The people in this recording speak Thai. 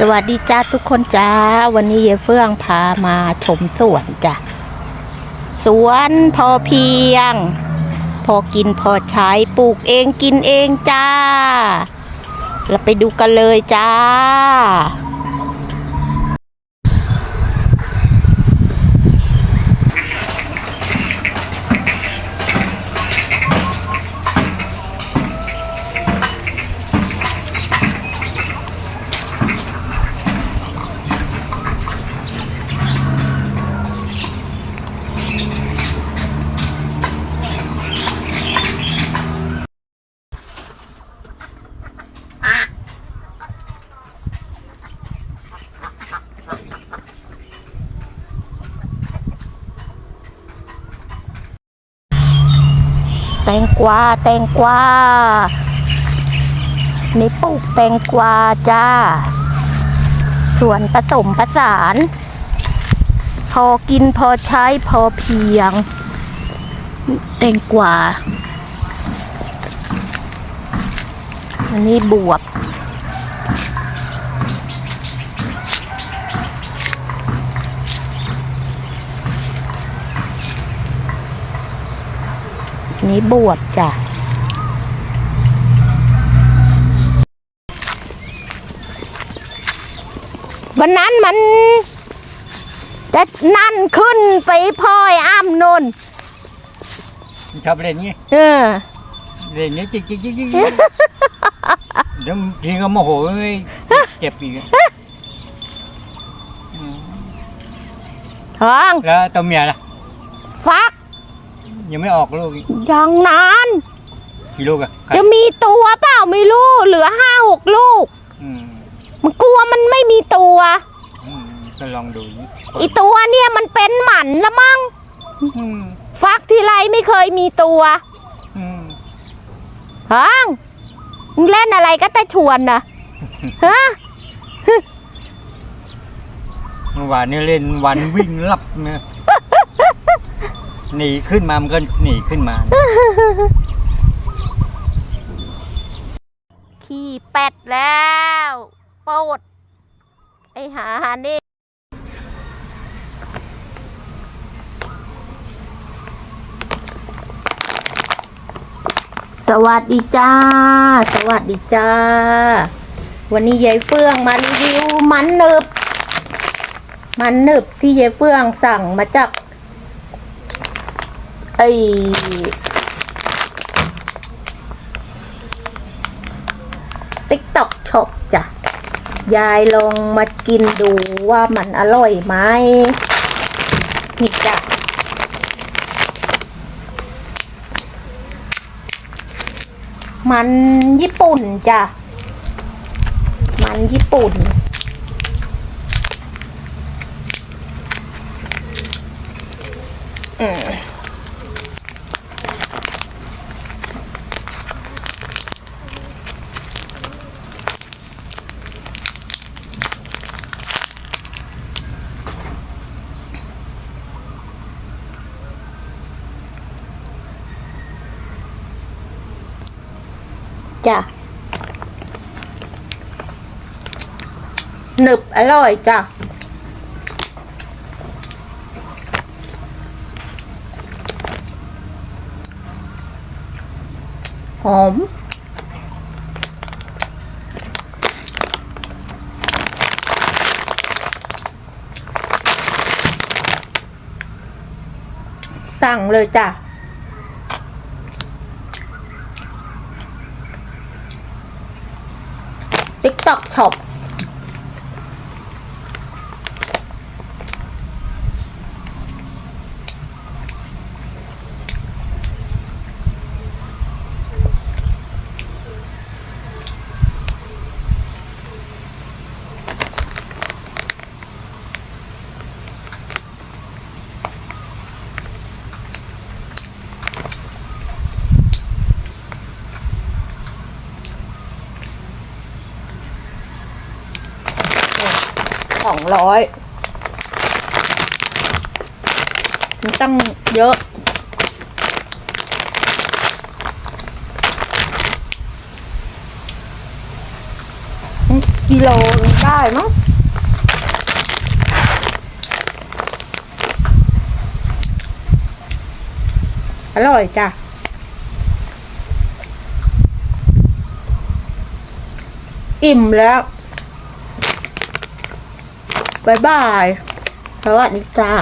สวัสดีจ้าทุกคนจ้า วันนี้เยเฟื่องพามาชมสวนจ้ะ สวนพอเพียง พอกินพอใช้ปลูกเองกินเองจ้า เราไปดูกันเลยจ้า แตงกวาแตงกวานี่ปลูกแตงกวาจ้า ส่วนผสมผสาน พอกินพอใช้พอเพียง แตงกวาอันนี้บวบ นนี้บวบจ้ะวันนั้นมันจะนั่นขึ้นไปพลอยอ้ามนนชอบเล่นงี้เออเล่นนี้จิ๊กจิ๊กจิ๊กจิ๊กเดี๋ยวทีก็โมโหเอ้ยเจ็บอีกอะอืมทองแล้วตัวเมียล่ะฟัก ยังไม่ออกลูกอีกยังนาน กี่ลูกอะจะมีตัวเปล่าไม่รู้เหลือห้าหกลูก อืมมันกลัวมันไม่มีตัว อืมก็ลองดูนี่อีตัวเนี่ยมันเป็นหมันละมั้งอืมฟักทีไรไม่เคยมีตัวอืมฮองมึงเล่นอะไรก็แต่ชวนนะฮะเมื่อวานนี่เล่นวันวิ่งลับเนี่ย หนีขึ้นมามันก็หนีขึ้นมา ขี้เป็ดแล้วโปดไอหานี่สวัสดีจ้า สวัสดีจ้า วันนี้ยายเฟื่องมารีวิวมันหนึบ มันหนึบที่ยายเฟื่องสั่งมาจาก ไอติ๊กต็อกช็อปจ้ะ ยายลองมากินดูว่ามันอร่อยไหมนี่จ้ะมันญี่ปุ่นจ้ะ มันญี่ปุ่น อืม จ้ะหนึบอร่อยจ้ะหอมสั่งเลยจ้ะ TikTok Shop สองร้อยมันตั้งเยอะ กิโลได้มั้งอร่อยจ้ะ อิ่มแล้ว บายบายสวัสดีจ้า